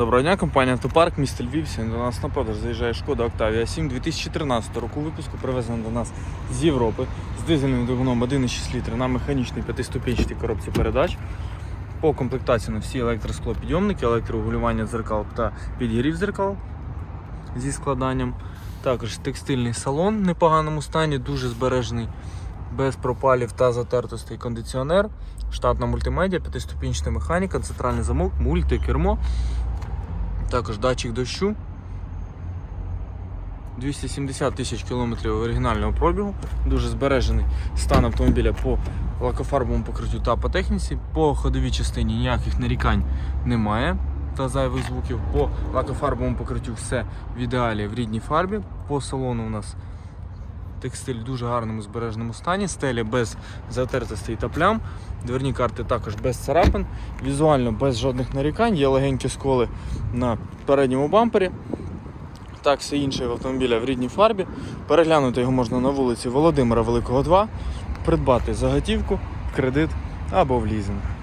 Доброго дня, компанія Автопарк, місто Львів. Сьогодні до нас на продаж заїжджає Шкода Octavia 7 2013 року випуску, привезена до нас з Європи з дизельним двигуном 1,6 літра на механічній п'ятиступенчатій коробці передач. По комплектації на всі електросклопідйомники, електрорегулювання дзеркал та підігрів дзеркал зі складанням. Також текстильний салон в непоганому стані, дуже збережений, без пропалів та затертостей кондиціонер. Штатна мультимедіа, п'ятиступінчата механіка, центральний замок, мультикермо. Також датчик дощу. 270 тисяч кілометрів оригінального пробігу. Дуже збережений стан автомобіля по лакофарбовому покриттю та по техніці. По ходовій частині ніяких нарікань немає та зайвих звуків. По лакофарбовому покриттю все в ідеалі в рідній фарбі. По салону у нас текстиль в дуже гарному збереженому стані, стеля без затертостей та плям. Дверні карти також без царапин, візуально без жодних нарікань, є легенькі сколи на передньому бампері. Так, все інше в автомобіля в рідній фарбі. Переглянути його можна на вулиці Володимира Великого 2, придбати за готівку, в кредит або в лізинг.